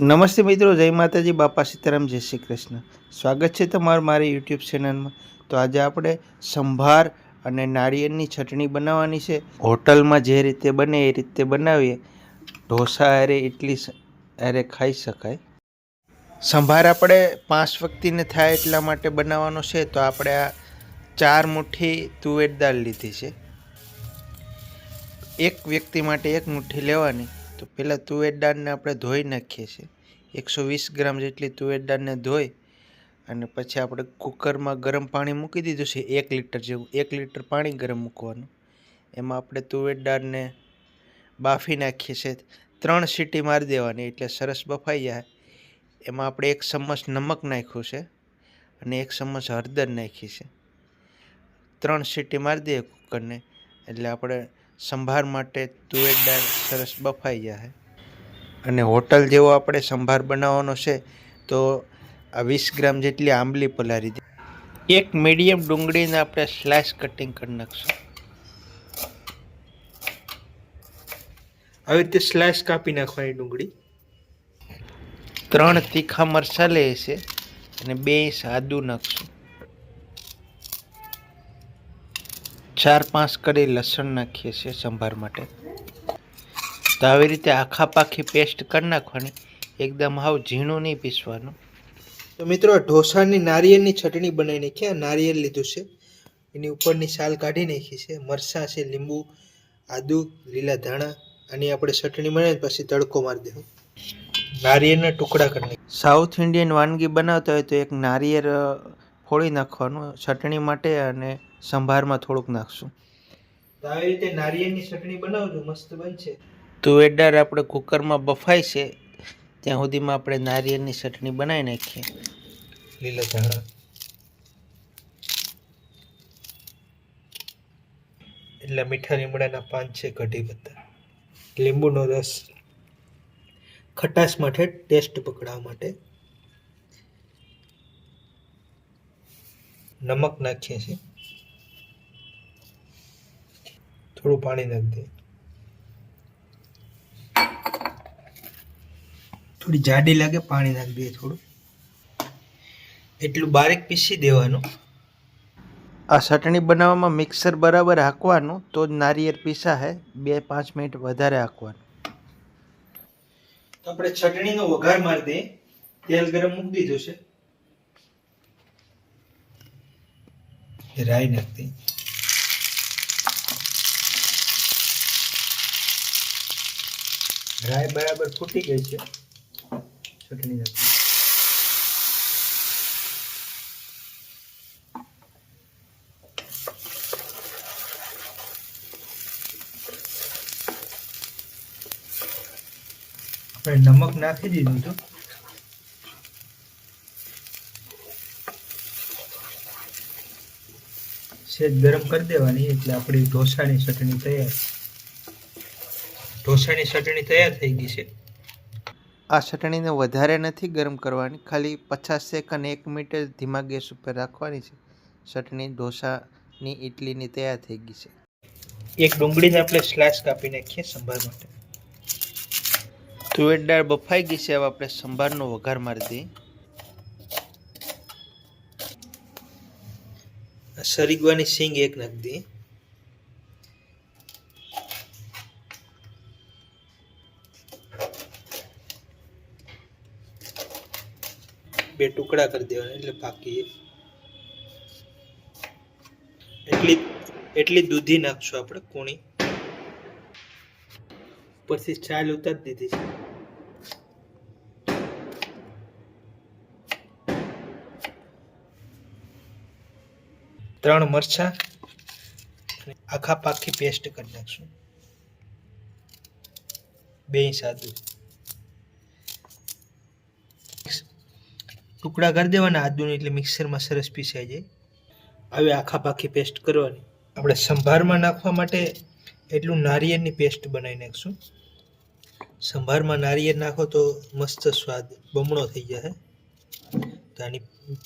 નમસ્તે મિત્રો, જય માતાજી, બાપા સીતારામ, જય શ્રી કૃષ્ણ. સ્વાગત છે તમારું મારી યુટ્યુબ ચેનલમાં. તો આજે આપણે સંભાર અને નાળિયેરની ચટણી બનાવવાની છે. હોટલમાં જે રીતે બને એ રીતે બનાવીએ. ઢોસા અરે ઇડલી અરે ખાઈ શકાય. સંભાર આપણે પાંચ વ્યક્તિને થાય એટલા માટે બનાવવાનો છે. તો આપણે આ ચાર મુઠ્ઠી તુવેર દાળ લીધી છે. એક વ્યક્તિ માટે એક મુઠ્ઠી લેવાની. તો પહેલાં તુવેર દાળને આપણે ધોઈ નાખીએ છીએ. એકસો વીસ ગ્રામ જેટલી તુવેર દાળને ધોઈ અને પછી આપણે કુકરમાં ગરમ પાણી મૂકી દીધું છે એક લીટર જેવું. એક લીટર પાણી ગરમ મૂકવાનું. એમાં આપણે તુવેર દાળને બાફી નાખીએ છીએ. ત્રણ સીટી મારી દેવાની એટલે સરસ બફાઈ જાય. એમાં આપણે એક ચમચ નમક નાખ્યું છે અને એક ચમચ હળદર નાખી છે. ત્રણ સીટી મારી દઈએ કુકરને એટલે આપણે સંભાર માટે તુવેર દાળ સરસ બફાઈ જશે અને હોટલ જેવો આપણે સંભાર બનાવવાનો છે, તો આ વીસ ગ્રામ જેટલી આંબલી પલારી દે. એક મીડિયમ ડુંગળીને આપણે સ્લાઇસ કટિંગ કરી નાખશું. આવી રીતે સ્લાઇસ કાપી નાખવાની ડુંગળી. ત્રણ તીખા મરચાં લે છે, અને બે સાદું નાખશું. ચાર પાંચ કડી લસણ નાખીએ છીએ સંભાર માટે. તો આવી રીતે આખા પાખી પેસ્ટ કરી નાખવાની. એકદમ હાવ ઝીણું નહીં પીસવાનું. તો મિત્રો ઢોસાની નારિયેળની ચટણી બનાવી નાખી આ નારિયેળ લીધું છે? એની ઉપરની છાલ કાઢી નાખી છે. મરચાં છે લીંબુ આદુ લીલા ધાણા અને આપણે ચટણી બનાવી પછી તડકો મારી દેવું. નારિયેળના ટુકડા કરી સાઉથ ઇન્ડિયન વાનગી બનાવતા હોય તો એક નારિયેળ ફોડી નાખવાનું ચટણી માટે અને સંભારમાં થોડુંક નાખશું. તો આવી રીતે નારિયેળની ચટણી બનાવજો મસ્ત બનશે. તુવેરદાળ આપણે કુકરમાં બફાય છે ત્યાં સુધીમાં આપણે નારિયેળની ચટણી બનાવી નાખીએ. લીલા ધાણા. એટલે મીઠા લીમડાના પાન છે કઢી પત્તા લીંબુનો રસ. ખટાશ માટે ટેસ્ટ પકડાવવા માટે. નમક નાખીએ છીએ. થોડું પાણી નાખી દઈએ થોડી જાડી લાગે પાણી નાખી દઈએ થોડું. એટલું બારીક પીસી દેવાનું. આ ચટણી બનાવવામાં મિક્સર બરાબર હાંકવાનું તો જ નારિયેળ પીસા હે બે પાંચ મિનિટ વધારે હાંકવાનું. તો આપણે ચટણીનો વઘાર મારી દઈએ. તેલ ગરમ મૂકી દીધું છે. રાઈ નાખી રાઈ બરાબર ફૂટી ગઈ છે. ચટણી નાખી આપણે નમક નાખી દીધું હતું. સેજ ગરમ કરી દેવાની, એટલે આપણી ઢોસાની ચટણી તૈયાર ઢોસાની ચટણી તૈયાર થઈ ગઈ છે. આ ચટણીને વધારે નથી ગરમ કરવાની ખાલી પચાસ સેકન્ડ એક મિનિટ જ ધીમા ગેસ ઉપર રાખવાની છે. ચટણી ઢોસાની ઇડલીની તૈયાર થઈ ગઈ છે. એક ડુંગળીને આપણે સ્લાઇસ કાપી નાખીએ સંભાર માટે. તુવેર દાળ બફાઈ ગઈ છે હવે આપણે સંભારનો વઘાર મારી દઈએ. સરીગવાની સિંગ એક નાખી દઈએ. બે ટુકડા કરી દેવાના એટલે પાકી એટલી એટલી દૂધી નાખશું આપણે કૂણી. પછી છાલ ઉતારી દીધી છે. ત્રણ મરચાં આખા પાકી પેસ્ટ કરી નાખશું. બે સાદુ ટુકડા કરી દેવાના. આદુને એટલે મિક્સરમાં સરસ પીસાઈ જાય. હવે આખા પાખી પેસ્ટ કરવાની. આપણે સંભારમાં નાખવા માટે એટલું નારિયેળની પેસ્ટ બનાવી નાખશું. સંભારમાં નારિયેળ નાખો તો મસ્ત સ્વાદ બમણો થઈ જશે. તો આની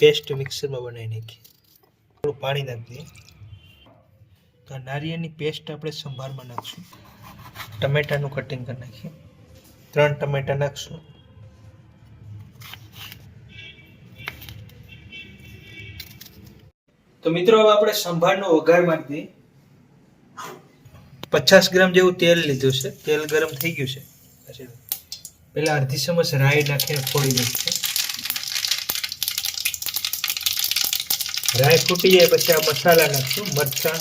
પેસ્ટ મિક્સરમાં બનાવી નાખીએ. થોડું પાણી નાખી દઈએ. તો નારિયેળની પેસ્ટ આપણે સંભારમાં નાખશું. ટમેટાનું કટિંગ કરી નાખીએ. ત્રણ ટમેટા નાખશું. તો મિત્રો, હવે આપણે સંભાળનો વઘાર મારી પચાસ ગ્રામ જેવું તેલ લીધું છે. તેલ ગરમ થઈ ગયું છે. પછી પેલા અડધી ચમચ રાઈ નાખીને ફોડી દઈશું રાઈ ફૂટી જાય પછી આ મસાલા નાખશું. મરચાં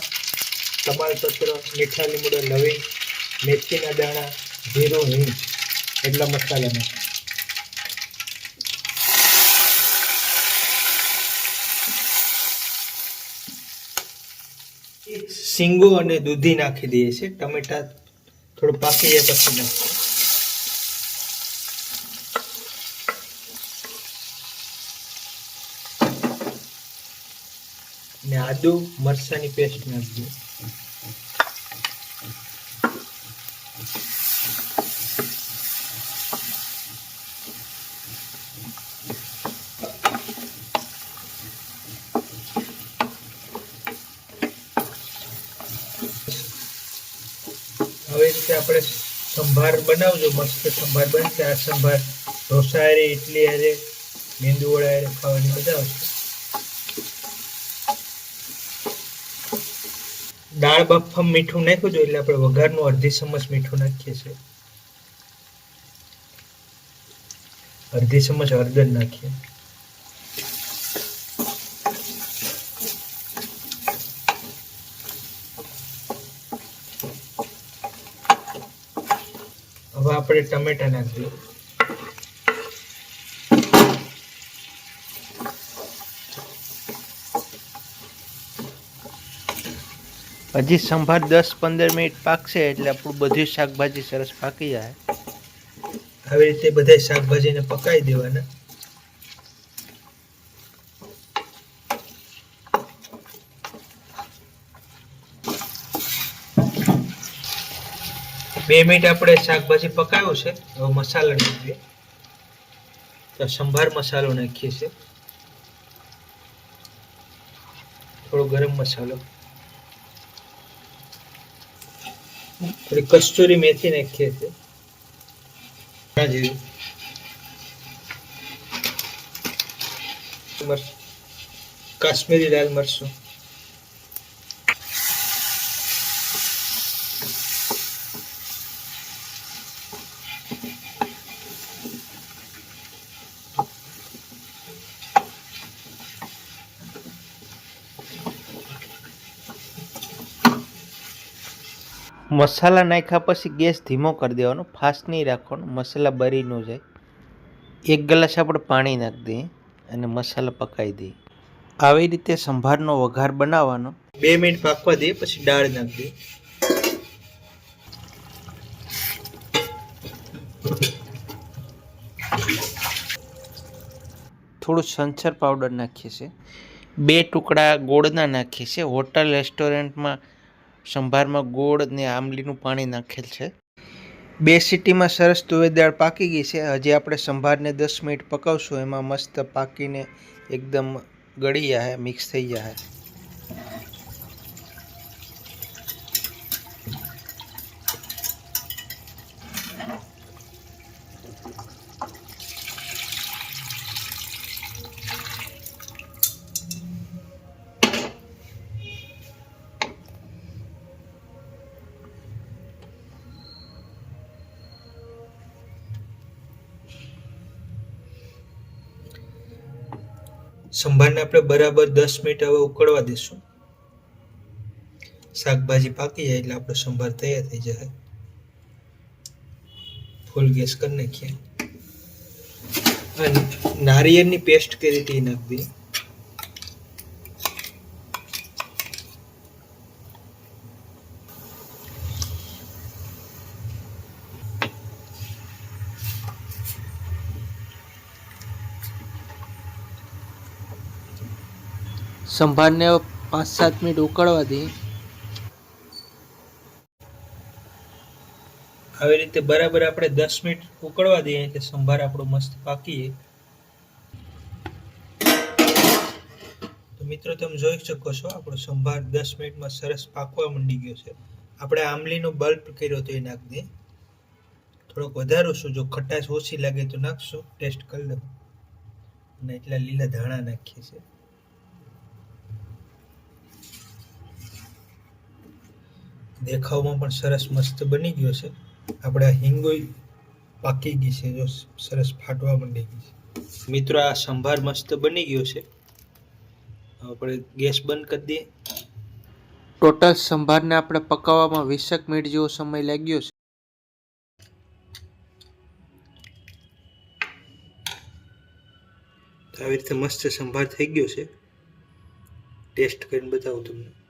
તમાલપત્ર મીઠા લીમડો, લવિંગ, મેથીના દાણા, જીરું, હિંગ, એટલા મસાલા નાખશું શીંગો અને દૂધી નાખી દઈએ છીએ. ટમેટા થોડું પાકી જાય પછી નાખીએ. ને આદુ મરસાની પેસ્ટ નાખી દઈએ હવે આપણે સંભાર બનાવજો, મસ્ત સંભાર બનશે. આ સંભાર ઢોસા હારે ઇડલી હારે મેંદુ વડા ખાવાની મજા આવશે. દાળ બાફામાં મીઠું નાખ્યું એટલે આપણે વઘારનું અડધી ચમચ મીઠું નાખીએ છીએ. અડધી ચમચ હળદર નાખીએ હવે આપણે ટમેટા નાખી હજી સંભાર દસ પંદર મિનિટ પાકશે એટલે આપણું બધી શાકભાજી સરસ પાકી જાય. આવી રીતે બધા શાકભાજીને પકાવી દેવાના. બે મિનિટ આપણે શાકભાજી પકાવ્યું છે, હવે મસાલા નાખીએ. તો સંભાર મસાલો નાખીએ છીએ થોડો ગરમ મસાલો. થોડી કસ્તુરી મેથી નાખીએ છીએ જેવી કાશ્મીરી લાલ મરચું. મસાલા નાખ્યા પછી ગેસ ધીમો કરી દેવાનો, ફાસ્ટ નહીં રાખવાનો, મસાલા બરી ન જાય. એક ગ્લાસ આપણે પાણી નાખી દઈએ અને મસાલા પકાવી દઈએ. આવી રીતે સંભારનો વઘાર બનાવવાનો. બે મિનિટ પાકવા દઈએ, પછી દાળ નાખી દઈએ. થોડું સંચર પાવડર નાખીએ છીએ. બે ટુકડા ગોળના નાખીએ છીએ. હોટલ, રેસ્ટોરન્ટમાં સંભારમાં ગોળ ને આંબલીનું પાણી નાખેલ છે. બે સીટીમાં સરસ તુવેર દાળ પાકી ગઈ છે. હજી આપણે સંભારને દસ મિનિટ પકાવશું. એમાં મસ્ત પાકીને એકદમ ગળી જાય મિક્સ થઈ જાય સંભારને આપણે બરાબર દસ મિનિટ હવે ઉકળવા દઈશું શાકભાજી પાકી જાય એટલે આપણો સંભાર તૈયાર થઈ જશે. ફૂલ ગેસ કરી નાખીએ. અને નારિયેળની પેસ્ટ કરી હતી એ સંભારને પાંચ સાત મિનિટ ઉકળવા દઈએ આવી રીતે બરાબર આપણે દસ મિનિટ ઉકળવા દઈએ એટલે સંભાર આપણો મસ્ત પાકીએ. તો મિત્રો, તમે જોઈ શકો છો, આપણો સંભાર દસ મિનિટમાં સરસ પાકવા માંડી ગયો છે. આપણે આંબલીનો બલ્બ કર્યો તો એ નાખી દઈએ થોડોક વધારોશું, જો ખટાશ ઓછી લાગે તો નાખશું. ટેસ્ટ કરી લઉં. અને એટલા લીલા ધાણા નાખીએ છીએ. દેખાવમાં પણ સરસ મસ્ત બની ગયો છે. આપણે આ હિંગોય પાકી ગઈ છે જો સરસ ફાટવા માંડી ગઈ છે. મિત્રો આ સંભાર મસ્ત બની ગયો છે. આપણે ગેસ બંધ કરી દઈએ. ટોટલ સંભારને આપણે પકાવવામાં વીસેક મિનિટ જેવો સમય લાગ્યો છે. આવી રીતે મસ્ત સંભાર થઈ ગયો છે. ટેસ્ટ કરીને બતાવું તમને.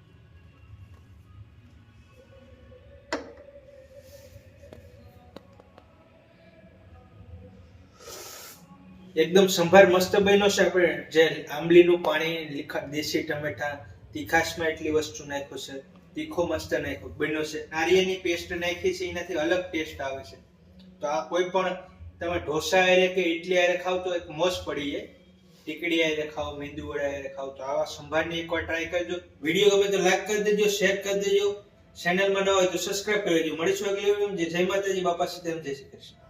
એકદમ સંભાર મસ્ત બન્યો છે આપણે. જે આંબલીનું પાણી, લીખા, દેશી ટમેટા, તીખાશમાં એટલી વસ્તુ નાખ્યો છે. તીખો મસ્ત નાખ્યો, બન્યો છે. નારિયેળની પેસ્ટ નાખી છે, એનાથી અલગ ટેસ્ટ આવે છે. તો આ કોઈ પણ તમે ઢોસા હારે કે ઇડલી હારે ખાવ તો એક મોજ પડી જાય. ટીકડી હારે ખાવ, મેંદુ વડા હારે ખાવ, તો આવા સંભારની એકવાર ટ્રાય કરજો. વીડિયો ગમે તો લાઈક કરી દેજો શેર કરી દેજો. ચેનલમાં ન હોય તો સબસ્ક્રાઇબ કરી દેજો. મળીશું આગલી વિડીયોમાં જય માતાજી, બાપા સીતારામ, જય શ્રી કૃષ્ણ.